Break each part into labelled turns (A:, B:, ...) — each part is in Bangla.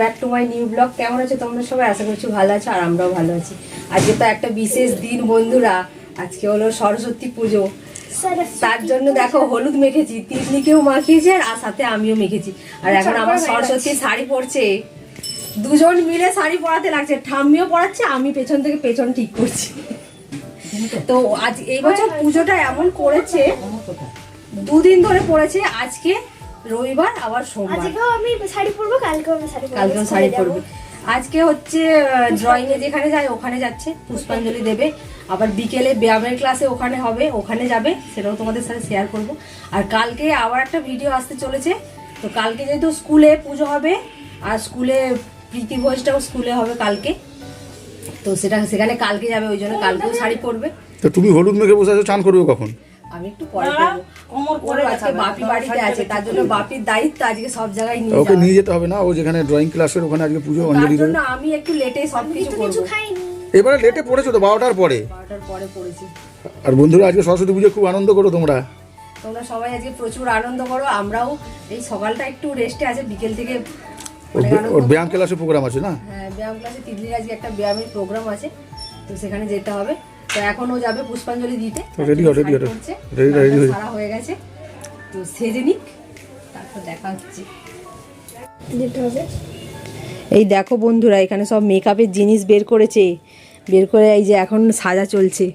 A: Back to my new blog কেমন আছো তোমরা সবাই? আশা করছি ভালো আছো আর আমরাও ভালো আছি। আজকে তো একটা বিশেষ দিন বন্ধুরা। আজকে হলো সরস্বতী পুজো। তার জন্য দেখো হলুদ মেখেছি তিতলিকেও মাখিয়েছে আর সাথে আমিও মেখেছি। আর এখন আমার সরস্বতী শাড়ি পরছে। দুজন মিলে শাড়ি পরাতে লাগছে। ঠাম্মিও পরাচ্ছে আমি পেছন থেকে পেছন ঠিক করছি। তো আজ এই বছর পুজোটা এমন করেছে দুদিন ধরে পড়েছে। আজকে রবিবার আবার সোমবার।
B: আজকেও আমি শাড়ি পরবো কালকেও আমি শাড়ি পরবো।
A: কালকেও শাড়ি। পরবে। আজকে হচ্ছে ড্রয়িং এ যেখানে যায় ওখানে যাচ্ছে পুষ্পাঞ্জলি দেবে। আবার বিকেলে ব্যায়ামের ক্লাসে ওখানে হবে ওখানে যাবে সেটাও তোমাদের সাথে শেয়ার করব। আর কালকে আবার একটা ভিডিও আসতে চলেছে। তো কালকে যেহেতু স্কুলে পুজো হবে আর স্কুলে প্রীতি ভোজটাও স্কুলে হবে কালকে। তো সেটা সেখানে কালকে যাবে ওই জন্য কালকেও শাড়ি পরবে।
C: তো তুমি হলুদ মেখে বসে আছো চান করবে কখন?
A: আমি একটু পরে করব। ওর আজকে বাপি বাড়িতে আছে তার জন্য বাপির দায়িত্ব আজকে সব জায়গায় নিয়ে
C: ওকে নিয়ে যেতে হবে না ও যেখানে ড্রয়িং ক্লাসের ওখানে আজকে পুজো অঞ্জলি দেবে।
A: আমি একটু লেটে সব কিছু
B: কিছু
C: এবারে লেটে পড়েছো তো বারোটার পরে?
A: বারোটার পরে পড়েছি।
C: আর বন্ধুরা আজকে সরস্বতী পুজো খুব আনন্দ করো তোমরা।
A: তোমরা সবাই আজকে প্রচুর আনন্দ করো আমরাও এই সকালটা একটু রেস্টে আছে বিকেল থেকে
C: ওর ওর ব্যায়াম ক্লাসের প্রোগ্রাম আছে না?
A: হ্যাঁ ব্যায়াম ক্লাসে তিতলির আজকে একটা ব্যায়ামের প্রোগ্রাম আছে তো সেখানে যেতে হবে। তো এখন ও যাবে পুষ্পাঞ্জলি দিতে।
C: হও, হও,
A: পরছে,
C: ready, ready হয়ে-
A: সারা হয়ে গেছে। তো সেজে নিক তারপর দেখা হচ্ছে।
B: যেতে হবে।
A: এই দেখো বন্ধুরা এখানে সব মেকআপের জিনিস বের করেছে। বের করে এই যে এখন সাজা চলছে।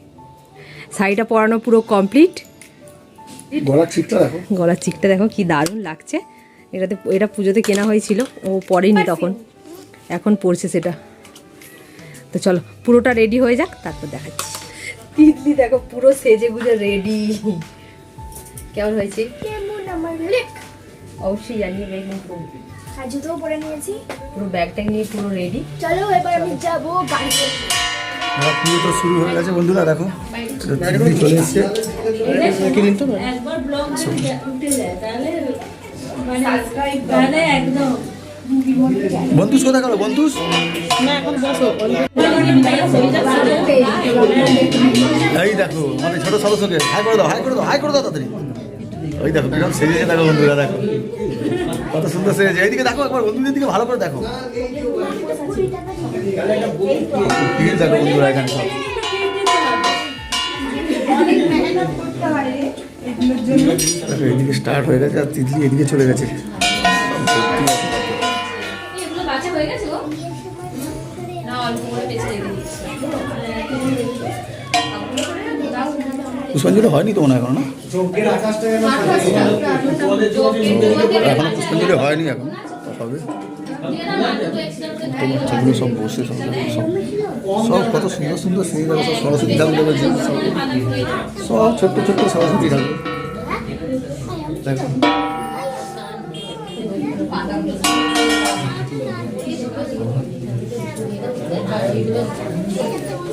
A: শাড়িটা পরানো পুরো কমপ্লিট
C: গলার ঠিকটা দেখো।
A: গলার চিকটা দেখো কি দারুণ লাগছে। এটাতে এটা পুজোতে কেনা হয়েছিল ও পরেনি তখন। এখন পড়ছে সেটা। তো চলো পুরোটা রেডি হয়ে যাক তারপর দেখাচ্ছি। তিতলি দেখো পুরো সেজে গুজে রেডি কেমন হয়েছে?
B: কেমন আমার লেক
A: অবশ্যই জানিয়ে পুরো
B: আর জুতোও পরে নিয়েছি।
A: পুরো ব্যাগ ট্যাগ নিয়ে পুরো রেডি
B: চলো এবার আমি যাব বাড়িতে।
C: আমার পুজো তো শুরু হয়ে গেছে বন্ধুরা দেখো। চলে এসছে। বন্ধুস কোথায় গেল? বন্ধুস এই দেখো, আমাদের ছোট সদস্যকে হাই করে দাও, হাই করে দাও, হাই করে দাও তাড়াতাড়ি। ওই দেখো কীরকম সেজেছে দেখো বন্ধুরা, দেখো। কত সুন্দর সেজেছে এইদিকে দেখো একবার, বন্ধুদের দিকে ভালো করে দেখো। দেখো বন্ধুরা, এখানে সব। এদিকে স্টার্ট হয়ে গেছে আর তিতলি এদিকে চলে গেছে। পুষ্পাঞ্জলি হয়নি তো মনে হয় এখনও, না? এখনও পুষ্পাঞ্জলি হয়নি এখন হবে। সব বসে, সব সব সব কত সুন্দর সুন্দর সেই সব সরস্বতী ঠাকুর সব ছোট্ট ছোট্ট সরস্বতী ঠাকুর দেখো।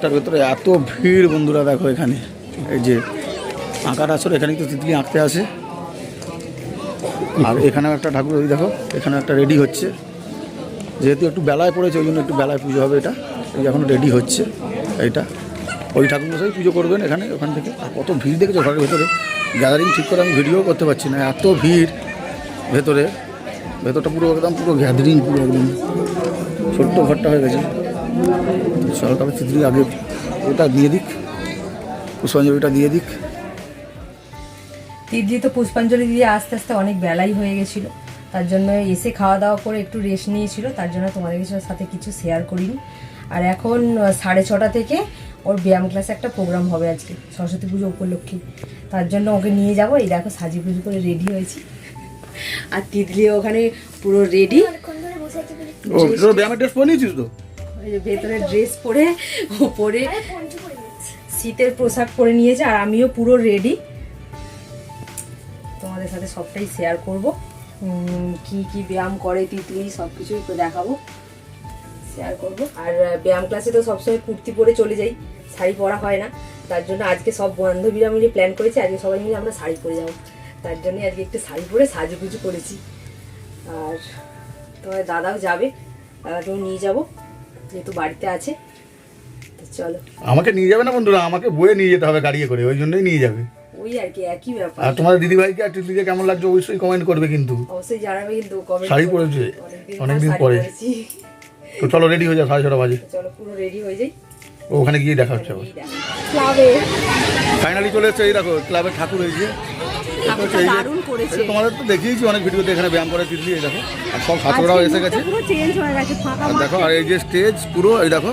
C: দেখো ঘরটার ভেতরে এত ভিড় বন্ধুরা দেখো এখানে। এই যে আঁকার আসর, এখানে তো তিতলি আঁকতে আসে। আর এখানেও একটা ঠাকুর ওই দেখো এখানে একটা রেডি হচ্ছে। যেহেতু একটু বেলায় পড়েছে, ওই জন্য একটু বেলায় পুজো হবে এটা। এই এখন রেডি হচ্ছে এইটা। ওই ঠাকুর মশাই পুজো করবেন এখানে, ওখান থেকে। আর কত ভিড় দেখেছ ঘরের ভেতরে? গ্যাদারিং ঠিক করে আমি ভিডিও করতে পারছি না, এত ভিড় ভেতরে। ভেতরটা পুরো একদম পুরো গ্যাদারিং পুরো একদম। ছোট্ট ঘরটা হয়ে গেছে। সরকার তিতলি আগে ওটা দিয়ে দিক পুষ্পাঞ্জলিটা দিয়ে দিক।
A: তিতলি তো পুষ্পাঞ্জলি দিয়ে আস্তে আস্তে অনেক বেলাই হয়ে গেছিল। তার জন্য এসে খাওয়া দাওয়া করে একটু রেস্ট নিয়েছিল তার জন্য তোমাদের সাথে কিছু শেয়ার করিনি। আর এখন সাড়ে ছটা থেকে ওর ব্যায়াম ক্লাসে একটা প্রোগ্রাম হবে আজকে সরস্বতী পুজো উপলক্ষে। তার জন্য ওকে নিয়ে যাব এই দেখো সাজি পুজো করে রেডি হয়েছি। আর তিতলি ওখানে পুরো রেডি
C: ও ব্যায়ামের ড্রেস পরে নিয়েছিস তো?
A: ওই যে ভেতরে ড্রেস পরে ও পরে
B: আরে পঞ্চু করে নিয়েছি।
A: শীতের পোশাক পরে নিয়েছে আর আমিও পুরো রেডি তোমাদের সাথে সবটাই শেয়ার করব। কি কি ব্যায়াম করে তিতলি সব কিছুই তো দেখাবো। শেয়ার করব। আর ব্যায়াম ক্লাসে তো সবসময় কুর্তি পরে চলে যাই শাড়ি পরা হয় না। তার জন্য আজকে সব বান্ধবীরা মিলে প্ল্যান করেছি আজকে সবাই মিলে আমরা শাড়ি পরে যাব। তার জন্য আজকে একটু শাড়ি পরে সাজুগুজু করেছি। আর তোমার দাদাও যাবে দাদাকেও নিয়ে যাব। যেহেতু বাড়িতে আছে চলো।
C: আমাকে নিয়ে যাবে না বন্ধুরা? আমাকে বয়ে নিয়ে যেতে হবে গাড়িয়ে করে ওই জন্যই নিয়ে যাবে।
A: ওই আর কি একই ব্যাপার।
C: আর তোমাদের দিদিভাইকে আর টিটলিকে কেমন লাগছে অবশ্যই কমেন্ট করবে কিন্তু।
A: অবশ্যই জানাবে কিন্তু কমেন্ট
C: শাড়ি পরেছে অনেকদিন পরে তো চলো রেডি হয়ে যাও সাড়ে ছটা বাজে।
A: চলো পুরো রেডি হয়ে যাই।
C: ওখানে গিয়ে দেখা হচ্ছে আবার।
B: ক্লাবে
C: ফাইনালি চলে এসছে এই দেখো ক্লাবের ঠাকুর হয়েছে।
A: দারুণ করেছে।
C: তোমাদের তো দেখিয়েছি অনেক ভিডিওতে এখানে ব্যায়াম করে তিতলি এই দেখো। আর সব ছাত্ররাও এসে গেছে।
A: পুরো চেঞ্জ হয়ে গেছে ফাঁকা
C: আর দেখো আর এই যে স্টেজ পুরো এই দেখো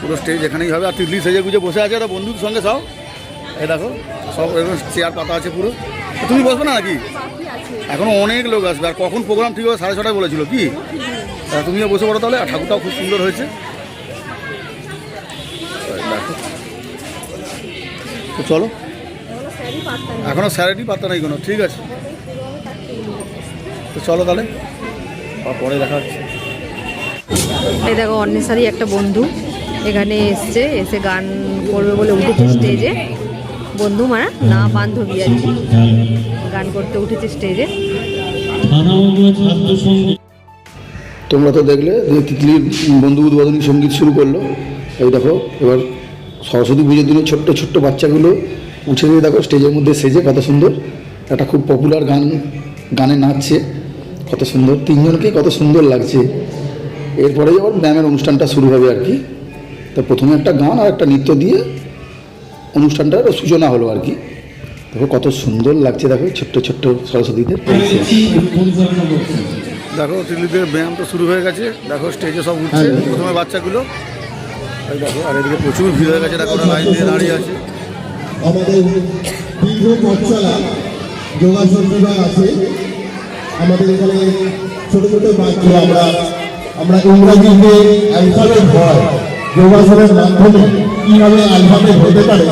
C: পুরো স্টেজ এখানেই হবে। আর তিতলি সেজে গুজে বসে আছে একটা বন্ধুর সঙ্গে সব। এই দেখো সব এরকম চেয়ার পাতা আছে পুরো। তুমি বসবে না নাকি? এখনও অনেক লোক আসবে। আর কখন প্রোগ্রাম ঠিক হবে সাড়ে ছটায় বলেছিল কি? তুমিও বসে পড়ো তাহলে আর ঠাকুরটাও খুব সুন্দর হয়েছে। তো চলো। এখনও স্যারেরই পাত্তা নেই কোনো ঠিক আছে। তো চলো তাহলে পরে দেখা হচ্ছে।
A: এই দেখো অন্বেষারই একটা বন্ধু এখানে এসছে এসে গান করবে বলে উঠেছে স্টেজে। বন্ধু মানে না বান্ধবী আর কি। গান করতে উঠেছে স্টেজে।
C: তোমরা তো দেখলে যে তিতলির বন্ধু উদ্বোধনী সংগীত শুরু করল। এই দেখো এবার সরস্বতী পুজোর দিনে ছোট্ট ছোট্ট বাচ্চাগুলো উঠে দিয়ে দেখো স্টেজের মধ্যে সেজে কত সুন্দর। একটা খুব পপুলার গান গানে নাচছে কত সুন্দর। তিনজনকেই কত সুন্দর লাগছে। এরপরেই আবার ব্যায়ামের অনুষ্ঠানটা শুরু হবে আর কি। তো প্রথমে একটা গান আর একটা নৃত্য দিয়ে অনুষ্ঠানটার সূচনা হলো আর কি। দেখো কত সুন্দর লাগছে দেখো ছোট্ট ছোট্ট সরস্বতীদের। দেখো তিতলিদের ব্যায়াম তো শুরু হয়ে গেছে। দেখো স্টেজে সব উঠছে প্রথমে বাচ্চাগুলো। দেখো আর এদিকে প্রচুর ভিড় হয়ে গেছে দেখো লাইন দিয়ে দাঁড়িয়ে আছে।
D: আমাদের দীর্ঘ পথচলা যোগাসন বিভাগ আছে। আমাদের এখানে ছোট ছোট বাচ্চা আমরা আমরা ইংরাজিতে অ্যালফাবেট হয়। যোগাসনের মাধ্যমে কীভাবে অ্যালফাবেট হতে পারে?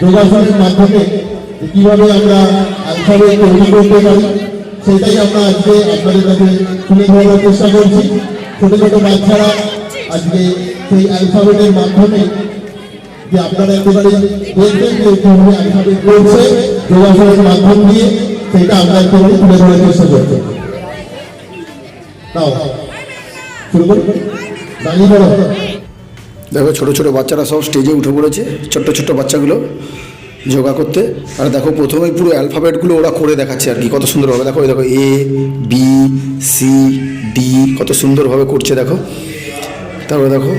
D: যোগাসনের মাধ্যমে কীভাবে আমরা অ্যালফাবেট তৈরি করতে পারি? সেটাই আমরা আজকে আপনাদের কাছে তুলে ধরার চেষ্টা করছি। ছোট ছোট বাচ্চারা আজকে সেই অ্যালফাবেটের মাধ্যমে যে আপনারা একেবারে দেখবেন যে কীভাবে অ্যালফাবেট করছে যোগাসনের মাধ্যম দিয়ে, সেটা আমরা একেবারে তুলে ধরার চেষ্টা করছি।
C: দেখো, ছোট ছোট বাচ্চারা সব স্টেজে উঠে পড়েছে, ছোট্ট ছোট্ট বাচ্চাগুলো যোগা করতে। আর দেখো প্রথমেই পুরো অ্যালফাবেটগুলো ওরা করে দেখাচ্ছে আর কি, কত সুন্দরভাবে। দেখো দেখো এ বি সি ডি কত সুন্দরভাবে করছে, দেখো। তারপরে দেখো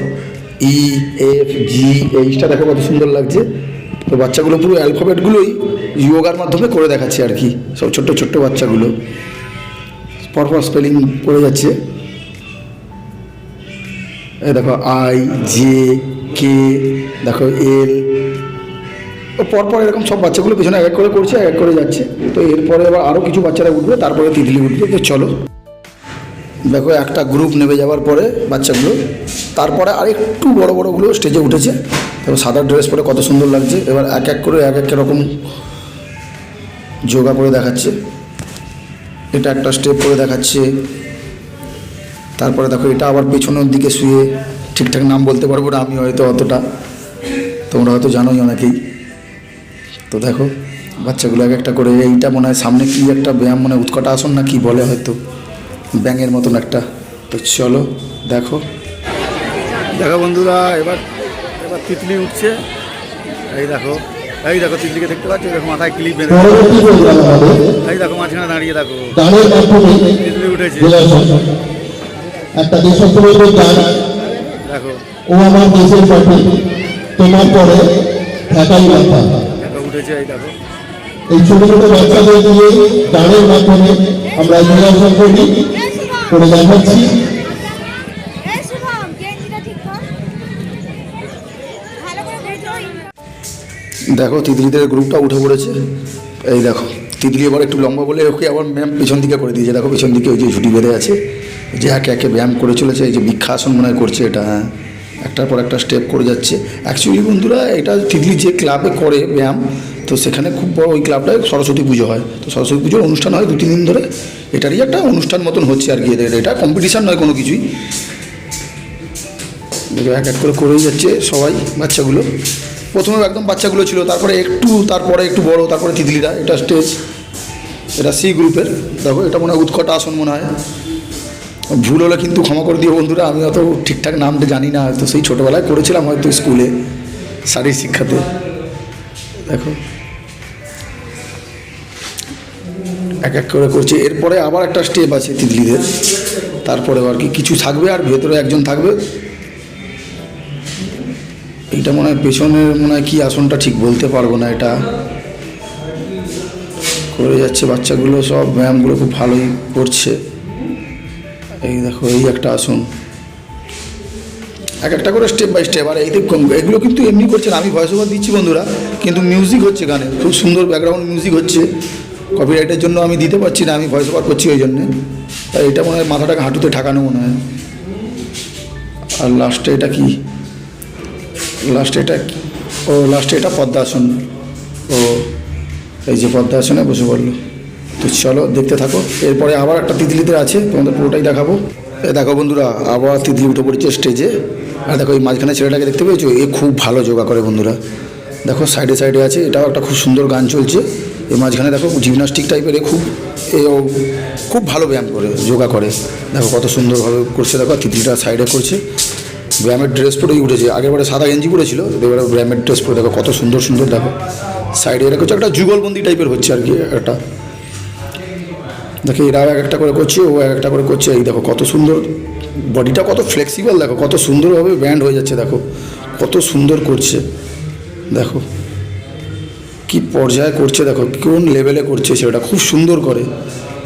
C: ই এফ জি এইচটা দেখো কত সুন্দর লাগছে। তো বাচ্চাগুলো পুরো অ্যালফাবেটগুলোই যোগার মাধ্যমে করে দেখাচ্ছে আর কি। সব ছোট্ট ছোট্ট বাচ্চাগুলো। পরপর স্পেলিং করে যাচ্ছে। দেখো আই জে কে দেখো এল পরপর এরকম সব বাচ্চাগুলো পিছনে এক এক করে করছে, এক এক করে যাচ্ছে। তো এরপরে আবার আরও কিছু বাচ্চারা উঠবে, তারপরে তিতলি উঠবে। তো চলো। দেখো, একটা গ্রুপ নেমে যাওয়ার পরে বাচ্চাগুলো। তারপরে আর একটু বড় বড়গুলো স্টেজে উঠেছে। এবং সাদা ড্রেস পরে কত সুন্দর লাগছে। এবার এক এক করে এক এক রকম যোগা করে দেখাচ্ছে। এটা একটা স্টেপ করে দেখাচ্ছে। তারপরে দেখো, এটা আবার পেছনের দিকে শুয়ে ঠিকঠাক নাম বলতে পারব না, আমি হয়তো অতটা। তোমরা হয়তো জানোই অনেকেই। তো দেখো, বাচ্চাগুলো এক একটা করে, এইটা মনে হয় সামনে কি একটা ব্যায়াম, মনে হয় উৎকটা আসন না কি বলে হয়তো। ব্যাঙের মতন একটা। তো চলো দেখো। দেখো বন্ধুরা এবার এবার তিতলি উঠছে। এই দেখো এই দেখো তিতলিকে দেখতে পাচ্ছ? দেখো মাথায় ক্লিপ বেঁধে এই দেখো মাঝখানে দাঁড়িয়ে দেখো। তিতলি উঠেছে।
D: একটা গান।
C: দেখো।
D: ও আমার দেশের পাখি তোমার পরে ঢাকাই মাথা
C: উঠেছে এই দেখো।
D: এই ছোট ছোট বাচ্চাদের দিয়ে গানের মাধ্যমে আমরা যোগাসন করি, করে দেখাচ্ছি।
B: দেখো
C: তিতলিদের গ্রুপটা উঠে পড়েছে। এই দেখো, তিতলি এবার একটু লম্বা বলে ওকে আবার ম্যাম পেছন দিকে করে দিয়েছে। দেখো, পেছন দিকে ওই যে ঝুটি বেঁধে আছে। যে একে একে ব্যায়াম করে চলেছে, এই যে বৃক্ষাসন মনে করছে এটা হ্যাঁ। একটার পর একটা স্টেপ করে যাচ্ছে। অ্যাকচুয়ালি বন্ধুরা, এটা তিতলি যে ক্লাবে করে ব্যায়াম তো সেখানে খুব বড় ওই ক্লাবটায় সরস্বতী পুজো হয়। তো সরস্বতী পুজোর অনুষ্ঠান হয় দু তিন দিন ধরে। এটারই একটা অনুষ্ঠান মতন হচ্ছে আর কি। এটা কম্পিটিশান নয় কোনো কিছুই। এক এক করে করেই যাচ্ছে সবাই বাচ্চাগুলো। প্রথমে একদম বাচ্চাগুলো ছিল, তারপরে একটু তারপরে একটু বড়, তারপরে তিতলিরা। এটা স্টেজ এটা সি গ্রুপের দেখো, এটা মনে হয় উৎকট আসন মনে হয়। ভুল হলে কিন্তু ক্ষমা করে দিও বন্ধুরা, আমি অত ঠিকঠাক নামটা জানি না। তো সেই ছোটোবেলায় করেছিলাম হয়তো স্কুলে শারীরিক শিক্ষাতে। দেখো। এক এক করে করছে। এরপরে আবার একটা স্টেপ আছে তিতলিদের তারপরে আর কি কিছু থাকবে আর ভেতরে একজন থাকবে? এইটা মনে হয় পেছনের মনে হয় কী আসনটা ঠিক বলতে পারব না এটা। করে যাচ্ছে বাচ্চাগুলো সব ব্যায়ামগুলো খুব ভালোই করছে। এই দেখো এই একটা আসন। এক একটা করে স্টেপ বাই স্টেপ আর এই দেখো, এগুলো কিন্তু এমনি করছে আমি ভয়েস ওভার দিচ্ছি বন্ধুরা কিন্তু মিউজিক হচ্ছে গানে। খুব সুন্দর ব্যাকগ্রাউন্ড মিউজিক হচ্ছে। কপিরাইটের জন্য আমি দিতে পারছি না, আমি ভয়েস ওভার করছি ওই জন্যে। তাই এটা মনে হয় মাথাটাকে হাঁটুতে ঠাকানো মনে হয়। আর লাস্টে এটা কি? লাস্টে এটা? ও লাস্টে এটা পদ্মাসন। ও, এই যে পদ্মাসনে বসে পড়ল। তো চলো, দেখতে থাকো। এরপরে আবার একটা তিতলিতে আছে, তোমাদের পুরোটাই দেখাবো। এ দেখো বন্ধুরা, আবার তিতলি উঠে পড়েছে স্টেজে আর দেখো এই মাঝখানে ছেলেটাকে দেখতে পেয়েছ? এ খুব ভালো যোগা করে বন্ধুরা। দেখো সাইডে সাইডে আছে, এটাও একটা খুব সুন্দর গান চলছে। এই মাঝখানে দেখো জিমনাস্টিক টাইপের খুব, এ ও খুব ভালো ব্যায়াম করে, যোগা করে। দেখো কত সুন্দরভাবে করছে, দেখো তিতলিটা সাইডে করছে। ব্যায়ামের ড্রেস পরেই উঠেছে আগেরবারে সাদা গেঞ্জি পরেছিল, এবারে ব্যায়ামের ড্রেস পরে দেখো কত সুন্দর সুন্দর দেখো। সাইডে এরকম করছে, একটা যুগলবন্দি টাইপের হচ্ছে আর কি, একটা। দেখো এরাও এক একটা করে করছে, ও এক একটা করে করছে, এই দেখো কত সুন্দর বডিটা কত ফ্লেক্সিবল দেখো কত সুন্দরভাবে ব্যান্ড হয়ে যাচ্ছে, দেখো। কত সুন্দর করছে। দেখো, কি পর্যায়ে করছে দেখো, কোন লেভেলে করছে সেটা খুব সুন্দর করে।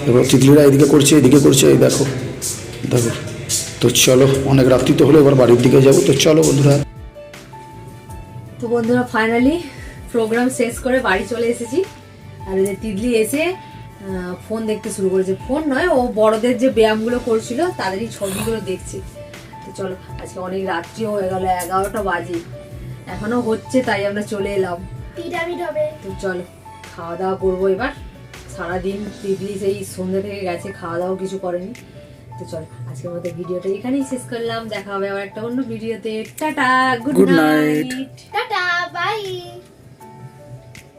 C: এবার তিতলিরা এদিকে করছে এদিকে করছে, এই দেখো দেখো। তো চলো, অনেক রাত্রি তো হলো, এবার বাড়ির দিকে যাব। তো চলো বন্ধুরা।
A: তো বন্ধুরা ফাইনালি প্রোগ্রাম শেষ করে বাড়ি চলে এসেছি। আর যে তিতলি এসে ফোন দেখতে শুরু করেছে। ফোন নয়, ও বড়দের যে ব্যায়ামগুলো করছিল, তাদেরই ছবিগুলো দেখছে। তো চলো, আজকে অনেক রাত্রিও হয়ে গেল, এগারোটা বাজে। এখনও হচ্ছে তাই আমরা চলে এলাম।
B: পিরামিড হবে।
A: তো চলো খাওয়া দাওয়া করব এবার। সারাদিন তিতলি সেই সন্ধ্যে থেকে গেছে খাওয়া দাওয়া কিছু করেনি। তো চলো আজকের মতো ভিডিওটা এখানেই শেষ করলাম। দেখা হবে আবার একটা অন্য ভিডিওতে। Tata good night
B: tata bye